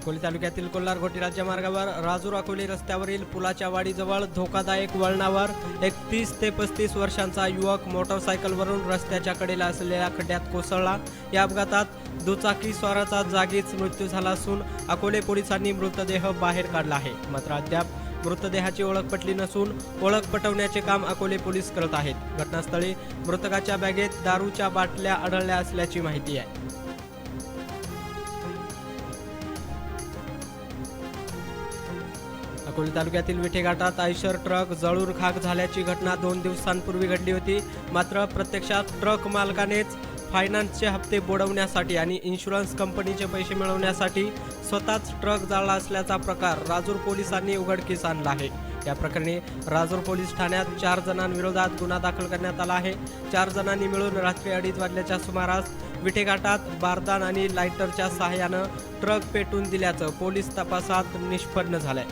अकोले तालुक्यातील कोल्हार घोटी राज्यमार्गावर राजूर अकोले रस्त्यावरील पुलाच्या वाडीजवळ धोकादायक वळणावर एक तीस ते पस्तीस वर्षांचा युवक मोटरसायकलवरून रस्त्याच्या कडेला असलेल्या खड्ड्यात कोसळला. या अपघातात दुचाकी स्वाराचा जागीच मृत्यू झाला असून अकोले पोलिसांनी मृतदेह बाहेर काढला आहे. मात्र अद्याप मृतदेहाची ओळख पटली नसून ओळख पटवण्याचे काम अकोले पोलीस करत आहेत. घटनास्थळी मृतकाच्या बॅगेत दारूच्या बाटल्या आढळल्या असल्याची माहिती आहे. अकोले तालुक्यातील विठेघाटात आयशर ट्रक जळूर खाक झाल्याची घटना दोन दिवसांपूर्वी घडली होती. मात्र प्रत्यक्षात ट्रक मालकानेच फायनान्सचे हप्ते बुडवण्यासाठी आणि इन्शुरन्स कंपनीचे पैसे मिळवण्यासाठी स्वतःच ट्रक जाळला असल्याचा प्रकार राजूर पोलिसांनी उघडकीस आणला आहे. या प्रकरणी राजूर पोलीस ठाण्यात चार जणांविरोधात गुन्हा दाखल करण्यात आला आहे. चार जणांनी मिळून रात्री अडीच वाजल्याच्या सुमारास विठेघाटात बारदान आणि लायटरच्या सहाय्यानं ट्रक पेटून दिल्याचं पोलीस तपासात निष्पन्न झालंय.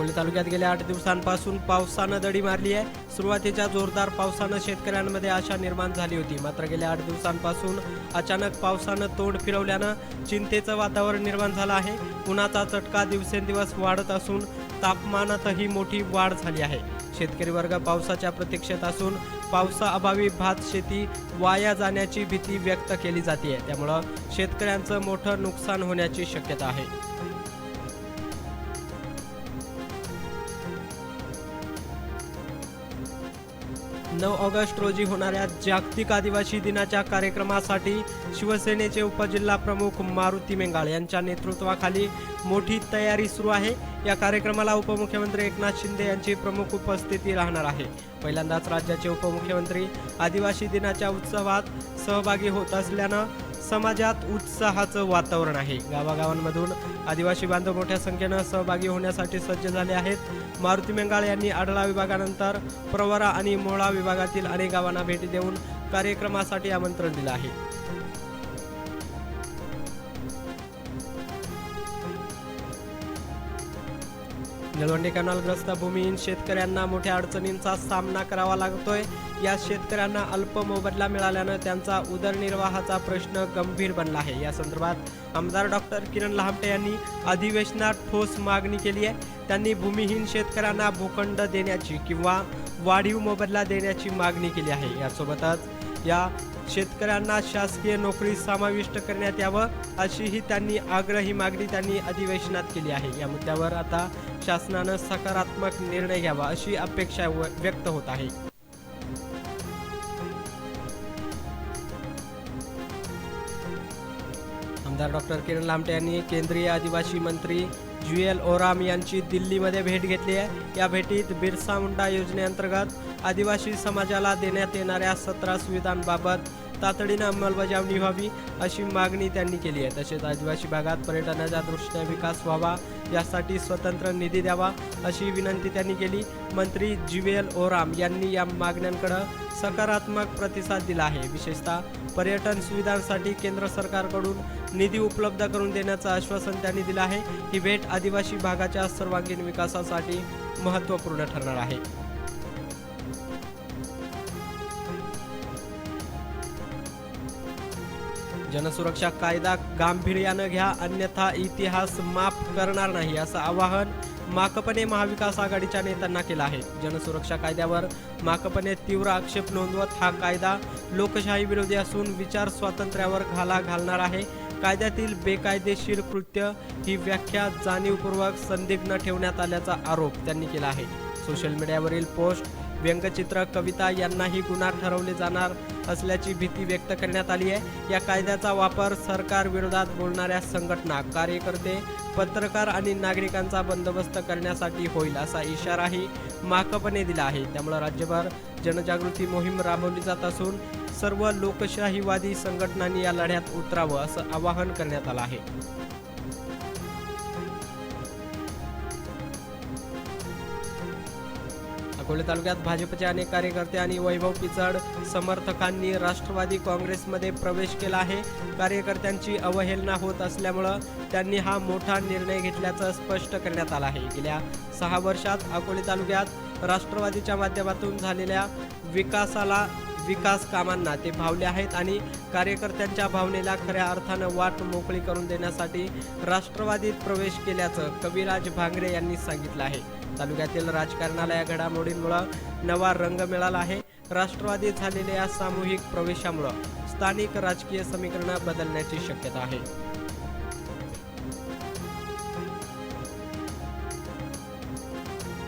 अकोले तालुक्यात गेल्या आठ दिवसांपासून पावसानं दडी मारली आहे. सुरुवातीच्या जोरदार पावसानं शेतकऱ्यांमध्ये आशा निर्माण झाली होती. मात्र गेल्या आठ दिवसांपासून अचानक पावसानं तोंड फिरवल्यानं चिंतेचं वातावरण निर्माण झालं आहे. उन्हाचा चटका दिवसेंदिवस वाढत असून तापमानातही मोठी वाढ झाली आहे. शेतकरी वर्ग पावसाच्या प्रतीक्षेत असून पावसाअभावी भात शेती वाया जाण्याची भीती व्यक्त केली जाते त्यामुळं शेतकऱ्यांचं मोठं नुकसान होण्याची शक्यता आहे. नऊ ऑगस्ट रोजी होणाऱ्या जागतिक आदिवासी दिनाच्या कार्यक्रमासाठी शिवसेनेचे उपजिल्हा प्रमुख मारुती मेंगाळ यांच्या नेतृत्वाखाली मोठी तयारी सुरू आहे. या कार्यक्रमाला उपमुख्यमंत्री एकनाथ शिंदे यांची प्रमुख उपस्थिती राहणार आहे. पहिल्यांदाच राज्याचे उपमुख्यमंत्री आदिवासी दिनाच्या उत्सवात सहभागी होत असल्यानं समाजात उत्साहाचं वातावरण आहे. गावागावांमधून आदिवासी बांधव मोठ्या संख्येनं सहभागी होण्यासाठी सज्ज झाले आहेत. मारुती मेंगाळ यांनी आढळा विभागानंतर प्रवरा आणि मोळा विभागातील अनेक गावांना भेटी देऊन कार्यक्रमासाठी आमंत्रण दिलं आहे. निळवंडे कॅनॉलग्रस्त भूमिहीन शेतकऱ्यांना मोठ्या अडचणींचा सामना करावा लागतोय. या शेतकऱ्यांना अल्प मोबदला मिळाल्यानं त्यांचा उदरनिर्वाहाचा प्रश्न गंभीर बनला आहे. या संदर्भात आमदार डॉक्टर किरण लहामटे यांनी अधिवेशनात ठोस मागणी केली आहे. त्यांनी भूमिहीन शेतकऱ्यांना भूखंड देण्याची किंवा वाढीव मोबदला देण्याची मागणी केली आहे. यासोबतच या शेतकऱ्यांना शासकीय नोकरी समाविष्ट करण्यात यावं अशीही त्यांनी आग्रही मागणी त्यांनी अधिवेशनात केली आहे. या मुद्द्यावर आता शासनानं सकारात्मक निर्णय घ्यावा अशी अपेक्षा व्यक्त होत आहे. आमदार डॉक्टर किरण लामटे यांनी केंद्रीय आदिवासी मंत्री ज्युएल ओराम यांची दिल्लीमध्ये भेट घेतली आहे. या भेटीत बिरसा मुंडा योजनेअंतर्गत आदिवासी समाजाला देण्यात येणाऱ्या सतरा सुविधांबाबत तातडीनं अंमलबजावणी व्हावी अशी मागणी त्यांनी केली आहे. तसेच आदिवासी भागात पर्यटनाच्या दृष्टीने विकास व्हावा यासाठी स्वतंत्र निधी द्यावा अशी विनंती त्यांनी केली. मंत्री ज्युएल ओराम यांनी या मागण्यांकडे सकारात्मक प्रतिसाद दिला आहे. विशेषतः पर्यटन सुविधांसाठी केंद्र सरकारकडून निधी उपलब्ध करून देण्याचं आश्वासन त्यांनी दिलं आहे. ही भेट आदिवासी भागाच्या सर्वांगीण विकासासाठी महत्त्वपूर्ण ठरणार आहे. जनसुरक्षा कायदा गांभीर्यानं घ्या अन्यथा इतिहास माफ करणार नाही असं आवाहन माकपने महाविकास आघाडीच्या नेत्यांना केलं आहे. जनसुरक्षा कायद्यावर माकपने तीव्र आक्षेप नोंदवत हा कायदा लोकशाही विरोधी असून विचार स्वातंत्र्यावर घाला घालणार आहे. कायद्यातील बेकायदेशीर कृत्य ही व्याख्या जाणीवपूर्वक संदिग्ध ठेवण्यात आल्याचा आरोप त्यांनी केला आहे. सोशल मीडियावरील पोस्ट व्यंगचित्र कविता यांनाही गुन्हा ठरवले जाणार असल्याची भीती व्यक्त करण्यात आली आहे. या कायद्याचा वापर सरकार विरोधात बोलणाऱ्या संघटना कार्यकर्ते पत्रकार आणि नागरिकांचा बंदोबस्त करण्यासाठी होईल असा इशाराही माकपने दिला आहे. त्यामुळे राज्यभर जनजागृती मोहीम राबवली जात असून सर्व लोकशाहीवादी संघटनांनी या लढ्यात उतरावं असं आवाहन करण्यात आलं आहे. अकोले तालुक्यात भाजपचे अनेक कार्यकर्ते आणि वैभव पिचड समर्थकांनी राष्ट्रवादी काँग्रेसमध्ये प्रवेश केला आहे. कार्यकर्त्यांची अवहेलना होत असल्यामुळं त्यांनी हा मोठा निर्णय घेतल्याचं स्पष्ट करण्यात आलं आहे. गेल्या सहा वर्षात अकोले तालुक्यात राष्ट्रवादीच्या माध्यमातून झालेल्या विकासाला विकास कामांना ते भावले आहेत आणि कार्यकर्त्यांच्या भावनेला खऱ्या अर्थानं वाट मोकळी करून देण्यासाठी राष्ट्रवादीत प्रवेश केल्याचं कविराज भांगरे यांनी सांगितलं आहे. तालुक्यातील राजकारणाला या घडामोडींमुळं नवा रंग मिळाला आहे. राष्ट्रवादी झालेल्या या सामूहिक प्रवेशामुळं स्थानिक राजकीय समीकरणं बदलण्याची शक्यता आहे.